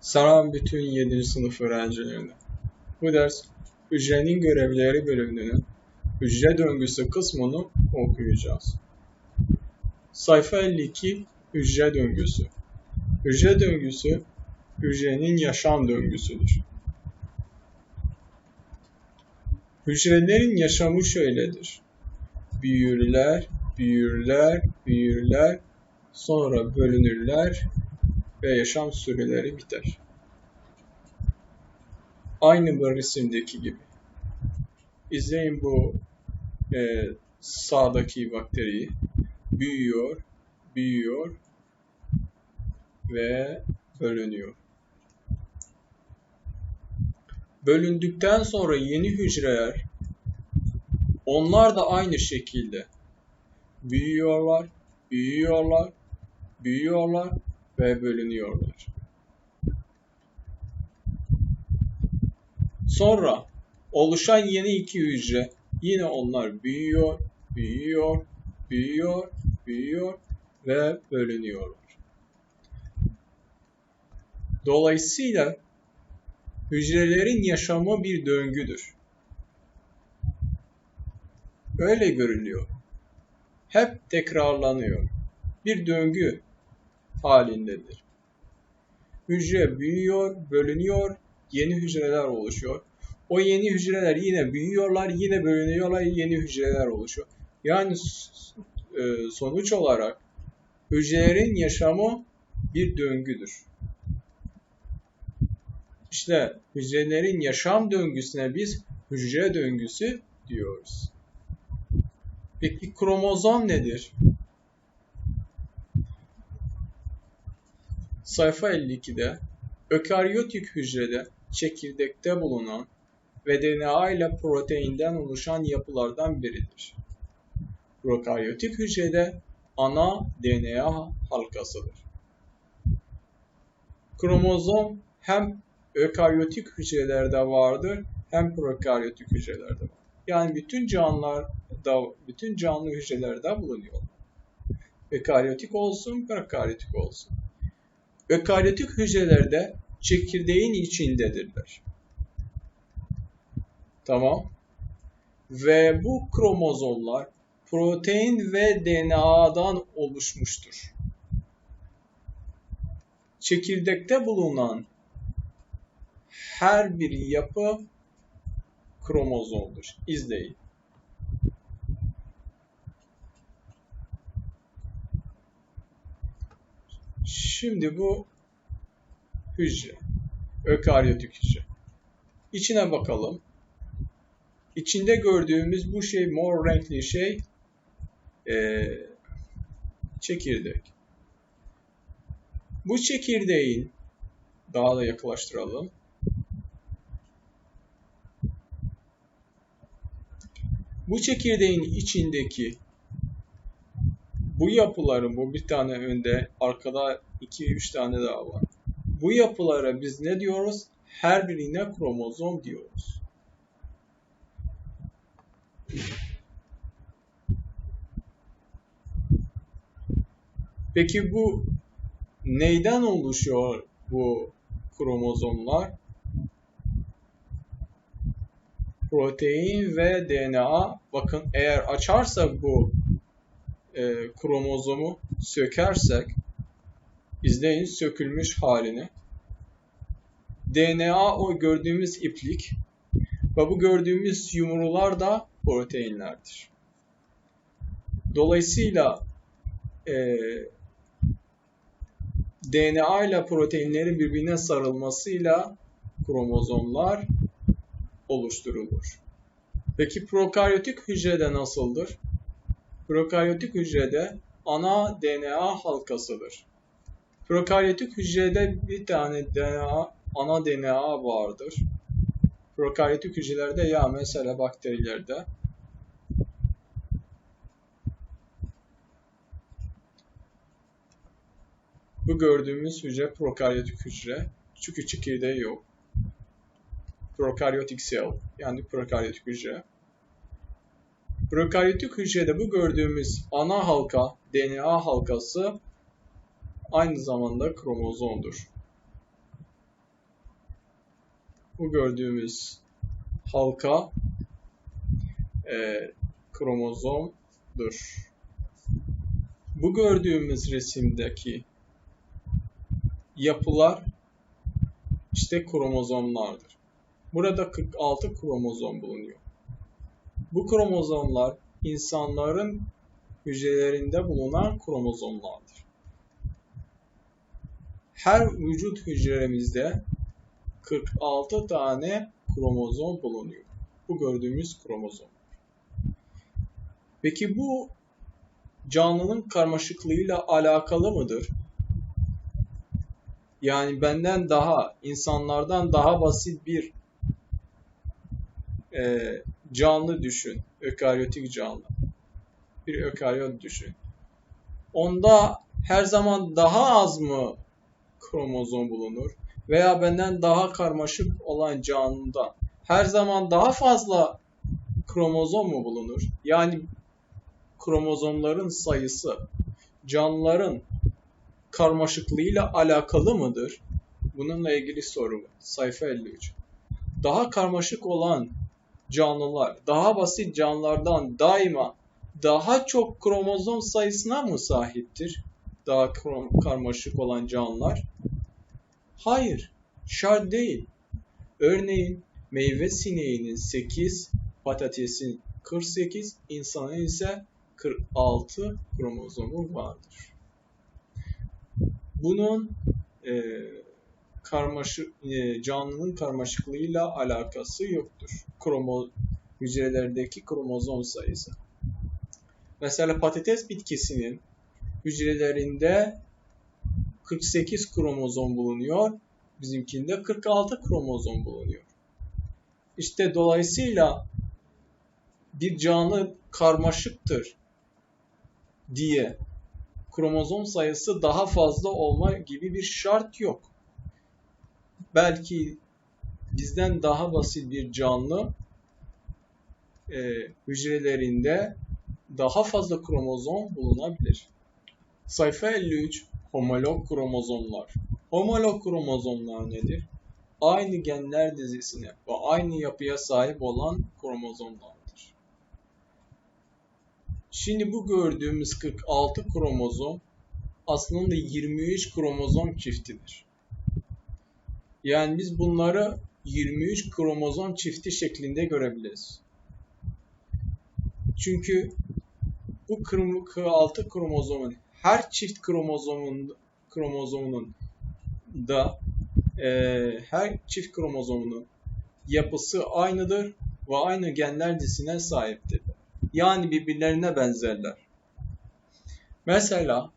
Selam bütün 7. sınıf öğrencilerine. Bu ders hücrenin görevleri bölümünün hücre döngüsü kısmını okuyacağız. Sayfa 52 Hücre döngüsü. Hücre döngüsü hücrenin yaşam döngüsüdür. Hücrelerin yaşamı şöyledir. Büyürler, büyürler, büyürler, sonra bölünürler ve yaşam süreleri biter. Aynı bu resimdeki gibi. İzleyin bu e, sağdaki bakteriyi. Büyüyor, büyüyor ve bölünüyor. Bölündükten sonra yeni hücreler onlar da aynı şekilde büyüyorlar, büyüyorlar, büyüyorlar ve bölünüyorlar. Sonra oluşan yeni iki hücre yine onlar büyüyor, büyüyor, büyüyor, büyüyor ve bölünüyorlar. Dolayısıyla hücrelerin yaşamı bir döngüdür. Öyle görülüyor. Hep tekrarlanıyor. Bir döngü halindedir. Hücre büyüyor, bölünüyor, yeni hücreler oluşuyor. O yeni hücreler yine büyüyorlar, yine bölünüyorlar, yeni hücreler oluşuyor. Yani e, sonuç olarak hücrelerin yaşamı bir döngüdür. İşte hücrelerin yaşam döngüsüne biz hücre döngüsü diyoruz. Peki kromozom nedir? Sayfa 52'de ökaryotik hücrede çekirdekte bulunan ve DNA ile proteinden oluşan yapılardan biridir. Prokaryotik hücrede ana DNA halkasıdır. Kromozom hem ökaryotik hücrelerde vardır hem prokaryotik hücrelerde var. Yani bütün canlılarda, bütün canlı hücrelerde bulunuyor. Ökaryotik olsun, prokaryotik olsun. Ökaryotik hücrelerde çekirdeğin içindedirler. Tamam. Ve bu kromozomlar protein ve DNA'dan oluşmuştur. Çekirdekte bulunan her bir yapı kromozomdur. İzleyin. Şimdi bu hücre. Ökaryotik hücre. İçine bakalım. İçinde gördüğümüz bu şey mor renkli şey e, çekirdek. Bu çekirdeğin daha da yaklaştıralım. Bu çekirdeğin içindeki bu yapıların bu bir tane önde arkada 2-3 tane daha var. Bu yapılara biz ne diyoruz? Her birine kromozom diyoruz. Peki bu neyden oluşuyor bu kromozomlar? Protein ve DNA. Bakın eğer açarsak bu e, kromozomu sökersek izleyin sökülmüş halini. DNA o gördüğümüz iplik ve bu gördüğümüz yumrular da proteinlerdir. Dolayısıyla e, DNA ile proteinlerin birbirine sarılmasıyla kromozomlar oluşturulur. Peki prokaryotik hücrede nasıldır? Prokaryotik hücrede ana DNA halkasıdır. Prokaryotik hücrede bir tane DNA, ana DNA vardır. Prokaryotik hücrelerde ya mesela bakterilerde Bu gördüğümüz hücre prokaryotik hücre. Çünkü çekirdeği yok. Prokaryotik cell yani prokaryotik hücre. Prokaryotik hücrede bu gördüğümüz ana halka, DNA halkası aynı zamanda kromozomdur. bu gördüğümüz halka e, kromozomdur. Bu gördüğümüz resimdeki yapılar işte kromozomlardır. Burada 46 kromozom bulunuyor. Bu kromozomlar insanların hücrelerinde bulunan kromozomlardır. Her vücut hücremizde 46 tane kromozom bulunuyor. Bu gördüğümüz kromozom. Peki bu canlının karmaşıklığıyla alakalı mıdır? Yani benden daha, insanlardan daha basit bir e, canlı düşün. Ökaryotik canlı. Bir ökaryot düşün. Onda her zaman daha az mı kromozom bulunur? Veya benden daha karmaşık olan canlıda her zaman daha fazla kromozom mu bulunur? Yani kromozomların sayısı canlıların karmaşıklığıyla alakalı mıdır? Bununla ilgili soru. Sayfa 53. Daha karmaşık olan canlılar, daha basit canlılardan daima daha çok kromozom sayısına mı sahiptir? Daha karmaşık olan canlılar? Hayır, şart değil. Örneğin meyve sineğinin 8, patatesin 48, insanın ise 46 kromozomu vardır. Bunun e, karmaşık e, canlının karmaşıklığıyla alakası yoktur. Kromo hücrelerdeki kromozom sayısı. Mesela patates bitkisinin hücrelerinde 48 kromozom bulunuyor. Bizimkinde 46 kromozom bulunuyor. İşte dolayısıyla bir canlı karmaşıktır diye kromozom sayısı daha fazla olma gibi bir şart yok. Belki bizden daha basit bir canlı e, hücrelerinde daha fazla kromozom bulunabilir. Sayfa 53 Homolog kromozomlar. Homolog kromozomlar nedir? Aynı genler dizisine ve aynı yapıya sahip olan kromozomlardır. Şimdi bu gördüğümüz 46 kromozom aslında 23 kromozom çiftidir. Yani biz bunları 23 kromozom çifti şeklinde görebiliriz. Çünkü bu 46 kromozomun her çift kromozomun kromozomunun da e, her çift kromozomunun yapısı aynıdır ve aynı genler dizisine sahiptir. Yani birbirlerine benzerler. Mesela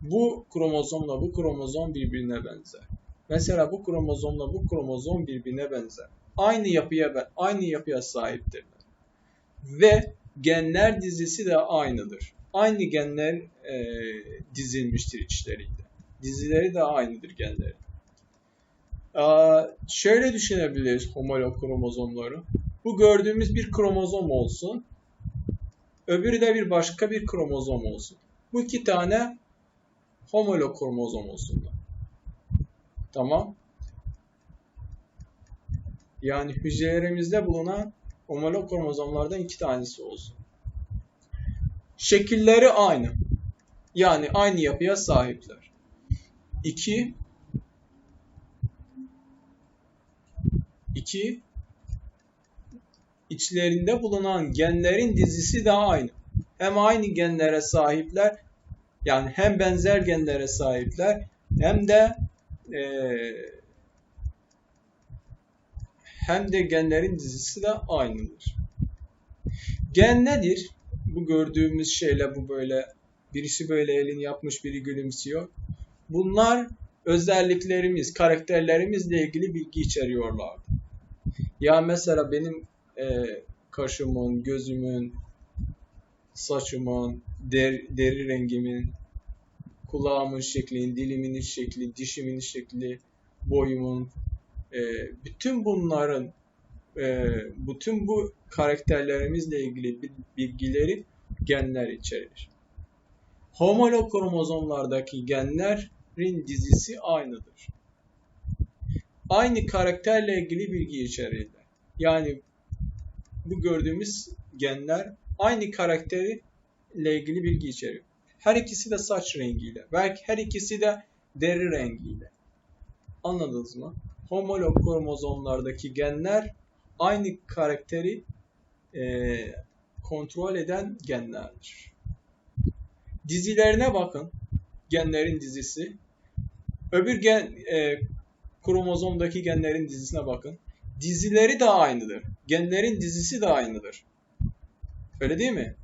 bu kromozomla bu kromozom birbirine benzer. Mesela bu kromozomla bu kromozom birbirine benzer. Aynı yapıya aynı yapıya sahiptirler. Ve genler dizisi de aynıdır. Aynı genler e, dizilmiştir içlerinde. Dizileri de aynıdır genlerin. Ee, şöyle düşünebiliriz homolog kromozomları. Bu gördüğümüz bir kromozom olsun. Öbürü de bir başka bir kromozom olsun. Bu iki tane homolog kromozom olsun. Tamam. Yani hücrelerimizde bulunan homolog kromozomlardan iki tanesi olsun. Şekilleri aynı. Yani aynı yapıya sahipler. 2 2 içlerinde bulunan genlerin dizisi de aynı. Hem aynı genlere sahipler yani hem benzer genlere sahipler hem de e, hem de genlerin dizisi de aynıdır. Gen nedir? Bu gördüğümüz şeyle bu böyle birisi böyle elini yapmış biri gülümsüyor. Bunlar özelliklerimiz, karakterlerimizle ilgili bilgi içeriyorlar. Ya mesela benim e, kaşımın, gözümün, saçımın, der, deri rengimin, kulağımın şekli, dilimin şekli, dişimin şekli, boyumun, e, bütün bunların, e, bütün bu karakterlerimizle ilgili bilgileri genler içerir. Homolog kromozomlardaki genlerin dizisi aynıdır. aynı karakterle ilgili bilgi içerirler. Yani bu gördüğümüz genler aynı karakteri ilgili bilgi içeriyor. Her ikisi de saç rengiyle. Belki her ikisi de deri rengiyle. Anladınız mı? Homolog kromozomlardaki genler aynı karakteri e, kontrol eden genlerdir. Dizilerine bakın. Genlerin dizisi. Öbür gen, e, kromozomdaki genlerin dizisine bakın. Dizileri de aynıdır. Genlerin dizisi de aynıdır. Öyle değil mi?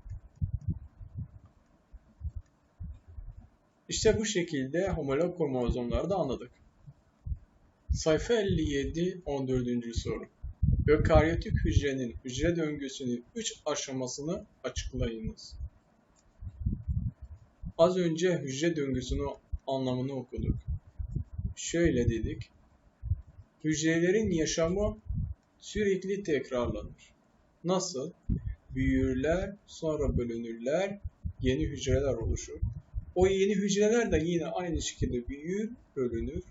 İşte bu şekilde homolog kromozomları da anladık. Sayfa 57 14. soru. Ökaryotik hücrenin hücre döngüsünün 3 aşamasını açıklayınız. Az önce hücre döngüsünün anlamını okuduk. Şöyle dedik. Hücrelerin yaşamı sürekli tekrarlanır. Nasıl? Büyürler, sonra bölünürler, yeni hücreler oluşur. O yeni hücreler de yine aynı şekilde büyür, bölünür.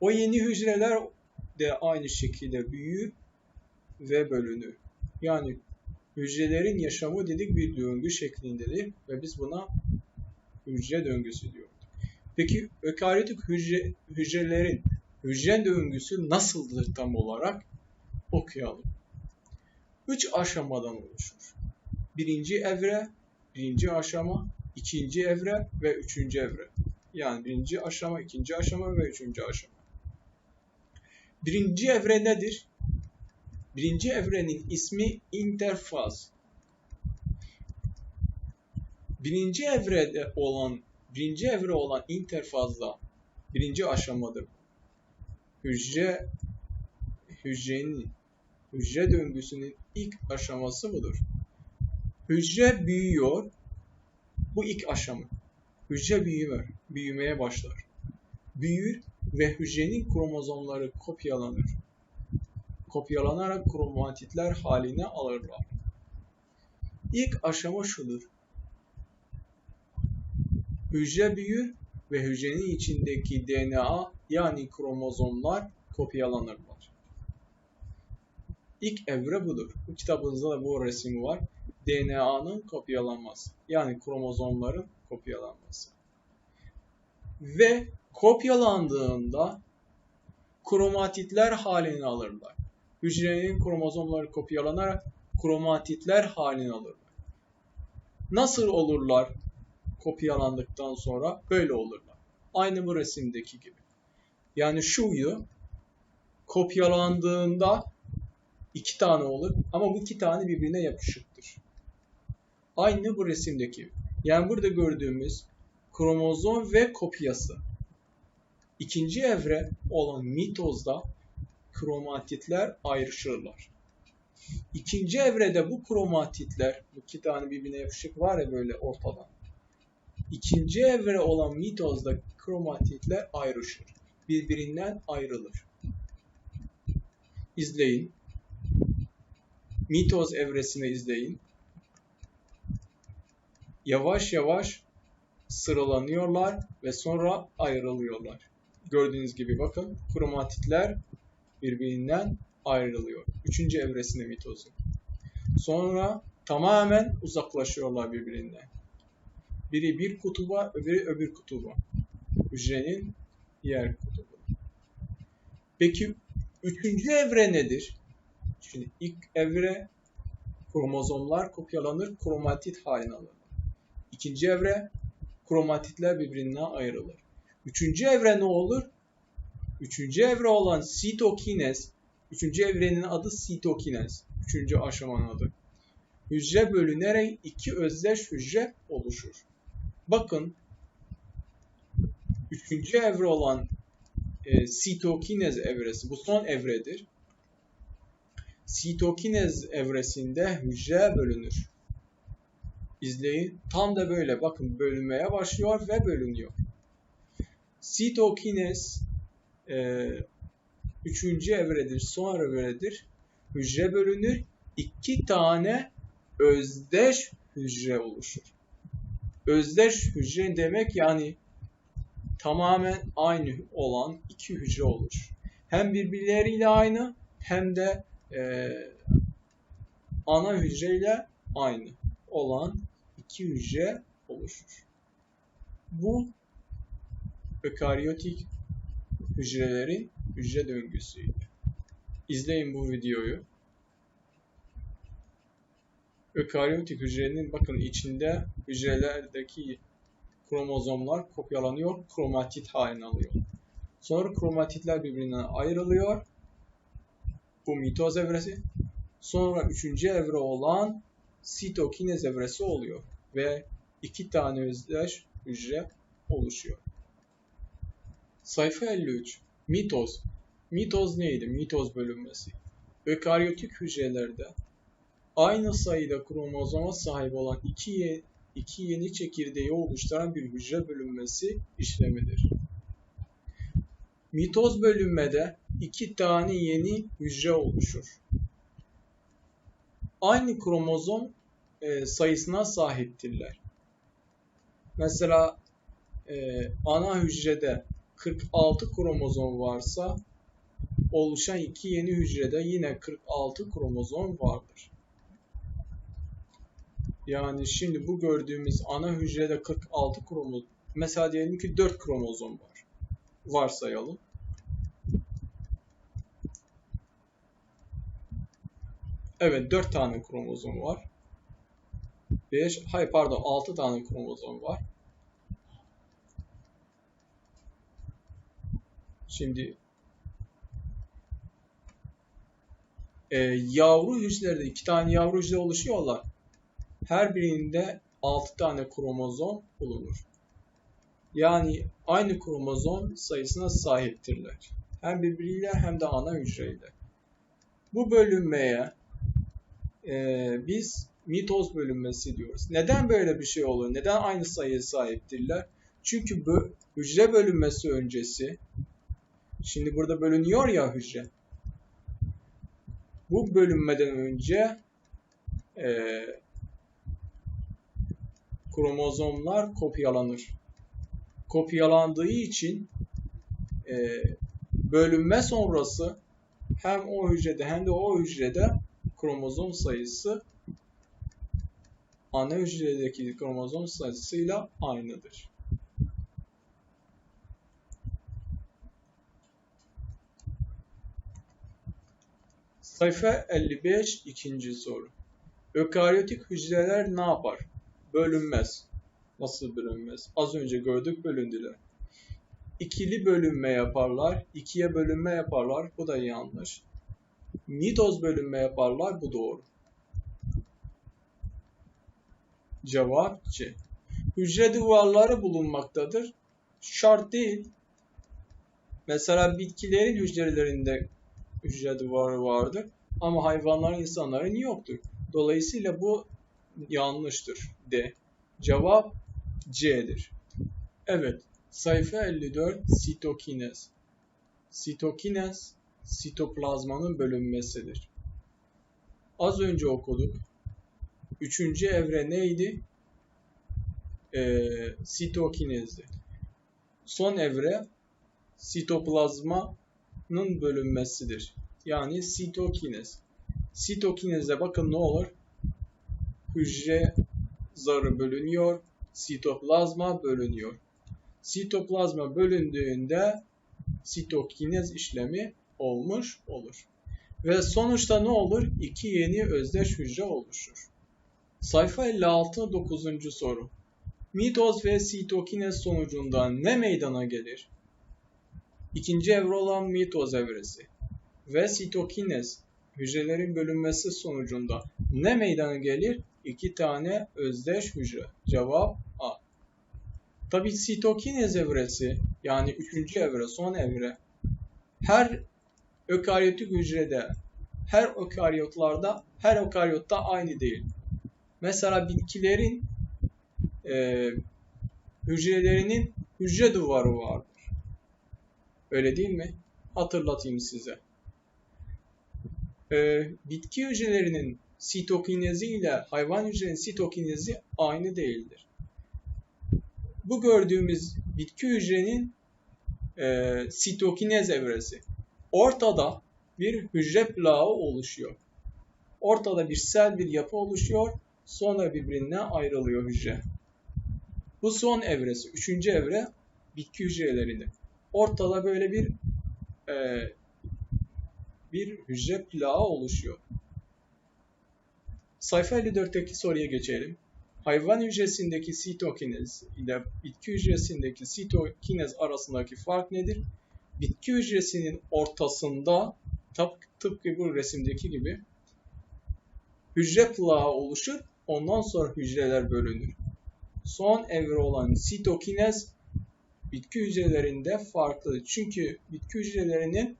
O yeni hücreler de aynı şekilde büyür ve bölünür. Yani hücrelerin yaşamı dedik bir döngü şeklindedir ve biz buna hücre döngüsü diyoruz. Peki ökaryotik hücre, hücrelerin hücre döngüsü nasıldır tam olarak okuyalım. Üç aşamadan oluşur. Birinci evre, birinci aşama, ikinci evre ve üçüncü evre. Yani birinci aşama, ikinci aşama ve üçüncü aşama. Birinci evre nedir? Birinci evrenin ismi interfaz. Birinci evrede olan birinci evre olan interfazda birinci aşamadır. Hücre hücrenin hücre döngüsünün ilk aşaması budur. Hücre büyüyor. Bu ilk aşama. Hücre büyüyor, büyümeye başlar. Büyür ve hücrenin kromozomları kopyalanır. Kopyalanarak kromatitler haline alırlar. İlk aşama şudur. Hücre büyür ve hücrenin içindeki DNA yani kromozomlar kopyalanırlar. İlk evre budur. Bu kitabınızda da bu resim var. DNA'nın kopyalanması. Yani kromozomların kopyalanması. Ve kopyalandığında kromatitler halini alırlar. Hücrenin kromozomları kopyalanarak kromatitler halini alırlar. Nasıl olurlar kopyalandıktan sonra? Böyle olurlar. Aynı bu resimdeki gibi. Yani şuyu kopyalandığında iki tane olur ama bu iki tane birbirine yapışıktır. Aynı bu resimdeki. Yani burada gördüğümüz kromozom ve kopyası. İkinci evre olan mitozda kromatitler ayrışırlar. İkinci evrede bu kromatitler, bu iki tane birbirine yapışık var ya böyle ortadan. İkinci evre olan mitozda kromatitler ayrışır. Birbirinden ayrılır. İzleyin. Mitoz evresini izleyin. Yavaş yavaş sıralanıyorlar ve sonra ayrılıyorlar. Gördüğünüz gibi bakın kromatitler birbirinden ayrılıyor. Üçüncü evresinde mitozun. Sonra tamamen uzaklaşıyorlar birbirinden. Biri bir kutuba, öbürü öbür kutuba. Hücrenin diğer kutubu. Peki üçüncü evre nedir? Şimdi ilk evre kromozomlar kopyalanır, kromatit haline alır. İkinci evre kromatitler birbirinden ayrılır. Üçüncü evre ne olur? Üçüncü evre olan sitokinez, üçüncü evrenin adı sitokinez. Üçüncü aşamanın adı. Hücre bölünerek iki özdeş hücre oluşur. Bakın, üçüncü evre olan e, sitokinez evresi, bu son evredir. Sitokinez evresinde hücre bölünür. İzleyin. Tam da böyle. Bakın bölünmeye başlıyor ve bölünüyor. Sitokinez e, üçüncü evredir, son evredir. Hücre bölünür. İki tane özdeş hücre oluşur. Özdeş hücre demek yani tamamen aynı olan iki hücre oluşur. hem birbirleriyle aynı hem de e, ana hücreyle aynı olan iki hücre oluşur. Bu ökaryotik hücrelerin hücre döngüsüydü. İzleyin bu videoyu. Ökaryotik hücrenin bakın içinde hücrelerdeki kromozomlar kopyalanıyor, kromatit haline alıyor. Sonra kromatitler birbirinden ayrılıyor. Bu mitoz evresi. Sonra üçüncü evre olan sitokinez evresi oluyor. Ve iki tane özdeş hücre oluşuyor. Sayfa 53. Mitoz. Mitoz neydi? Mitoz bölünmesi. Ökaryotik hücrelerde aynı sayıda kromozoma sahip olan iki, iki yeni çekirdeği oluşturan bir hücre bölünmesi işlemidir. Mitoz bölünmede iki tane yeni hücre oluşur. Aynı kromozom e, sayısına sahiptirler. Mesela e, ana hücrede 46 kromozom varsa oluşan iki yeni hücrede yine 46 kromozom vardır. Yani şimdi bu gördüğümüz ana hücrede 46 kromozom, mesela diyelim ki 4 kromozom var. Varsayalım. Evet 4 tane kromozom var. 5, hayır pardon 6 tane kromozom var. Şimdi e, yavru hücrelerde iki tane yavru hücre oluşuyorlar. Her birinde 6 tane kromozom bulunur. Yani aynı kromozom sayısına sahiptirler. Hem birbiriyle hem de ana hücreyle. Bu bölünmeye e, biz mitoz bölünmesi diyoruz. Neden böyle bir şey olur? Neden aynı sayıya sahiptirler? Çünkü bu hücre bölünmesi öncesi Şimdi burada bölünüyor ya hücre. Bu bölünmeden önce e, kromozomlar kopyalanır. Kopyalandığı için e, bölünme sonrası hem o hücrede hem de o hücrede kromozom sayısı ana hücredeki kromozom sayısıyla aynıdır. Sayfa 55 ikinci soru. Ökaryotik hücreler ne yapar? Bölünmez. Nasıl bölünmez? Az önce gördük bölündüler. İkili bölünme yaparlar. ikiye bölünme yaparlar. Bu da yanlış. Mitoz bölünme yaparlar. Bu doğru. Cevap C. Hücre duvarları bulunmaktadır. Şart değil. Mesela bitkilerin hücrelerinde hücre duvarı vardır. Ama hayvanların, insanların yoktur. Dolayısıyla bu yanlıştır. D. Cevap C'dir. Evet. Sayfa 54 sitokinez. Sitokinez sitoplazmanın bölünmesidir. Az önce okuduk. Üçüncü evre neydi? Ee, sitokinezdi. Son evre sitoplazma nın bölünmesidir. Yani sitokinez. Sitokinezde bakın ne olur? Hücre zarı bölünüyor, sitoplazma bölünüyor. Sitoplazma bölündüğünde sitokinez işlemi olmuş olur. Ve sonuçta ne olur? İki yeni özdeş hücre oluşur. Sayfa 56 9. soru. Mitoz ve sitokinez sonucunda ne meydana gelir? İkinci evre olan mitoz evresi ve sitokinez hücrelerin bölünmesi sonucunda ne meydana gelir? İki tane özdeş hücre. Cevap A. Tabi sitokinez evresi yani üçüncü evre, son evre her ökaryotik hücrede, her ökaryotlarda, her ökaryotta aynı değil. Mesela bitkilerin e, hücrelerinin hücre duvarı vardır. Öyle değil mi? Hatırlatayım size. Ee, bitki hücrelerinin sitokinezi ile hayvan hücrelerinin sitokinezi aynı değildir. Bu gördüğümüz bitki hücrenin e, sitokinez evresi. Ortada bir hücre plağı oluşuyor. Ortada bir sel bir yapı oluşuyor. Sonra birbirine ayrılıyor hücre. Bu son evresi, üçüncü evre bitki hücrelerinde. Ortada böyle bir e, bir hücre plağı oluşuyor. Sayfa 54'teki soruya geçelim. Hayvan hücresindeki sitokinez ile bitki hücresindeki sitokinez arasındaki fark nedir? Bitki hücresinin ortasında tıpkı, bu resimdeki gibi hücre plağı oluşur. Ondan sonra hücreler bölünür. Son evre olan sitokinez bitki hücrelerinde farklıdır. Çünkü bitki hücrelerinin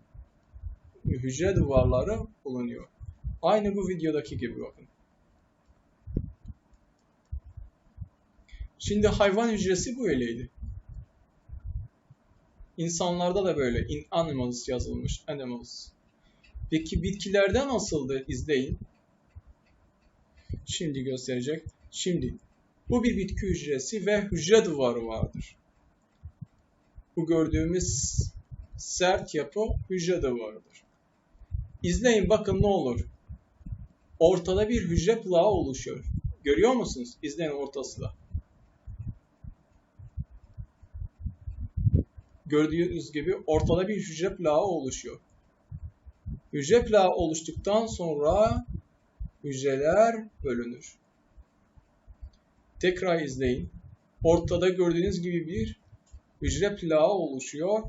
hücre duvarları bulunuyor. Aynı bu videodaki gibi bakın. Şimdi hayvan hücresi böyleydi. İnsanlarda da böyle in animals yazılmış. Animals. Peki bitkilerde nasıldı? İzleyin. Şimdi gösterecek. Şimdi bu bir bitki hücresi ve hücre duvarı vardır. Bu gördüğümüz sert yapı hücre duvarıdır. İzleyin bakın ne olur. Ortada bir hücre plağı oluşuyor. Görüyor musunuz? İzleyin ortasında. Gördüğünüz gibi ortada bir hücre plağı oluşuyor. Hücre plağı oluştuktan sonra hücreler bölünür. Tekrar izleyin. Ortada gördüğünüz gibi bir hücre plağı oluşuyor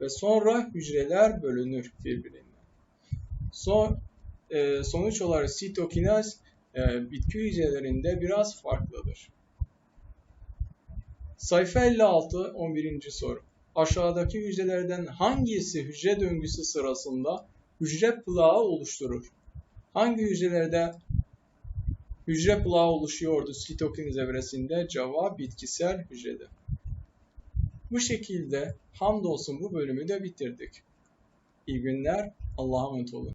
ve sonra hücreler bölünür birbirinden. Son, e, sonuç olarak sitokinaz e, bitki hücrelerinde biraz farklıdır. Sayfa 56 11. soru. Aşağıdaki hücrelerden hangisi hücre döngüsü sırasında hücre plağı oluşturur? Hangi hücrelerde hücre plağı oluşuyordu sitokinaz evresinde? Cevap bitkisel hücrede. Bu şekilde hamdolsun bu bölümü de bitirdik. İyi günler, Allah'a emanet olun.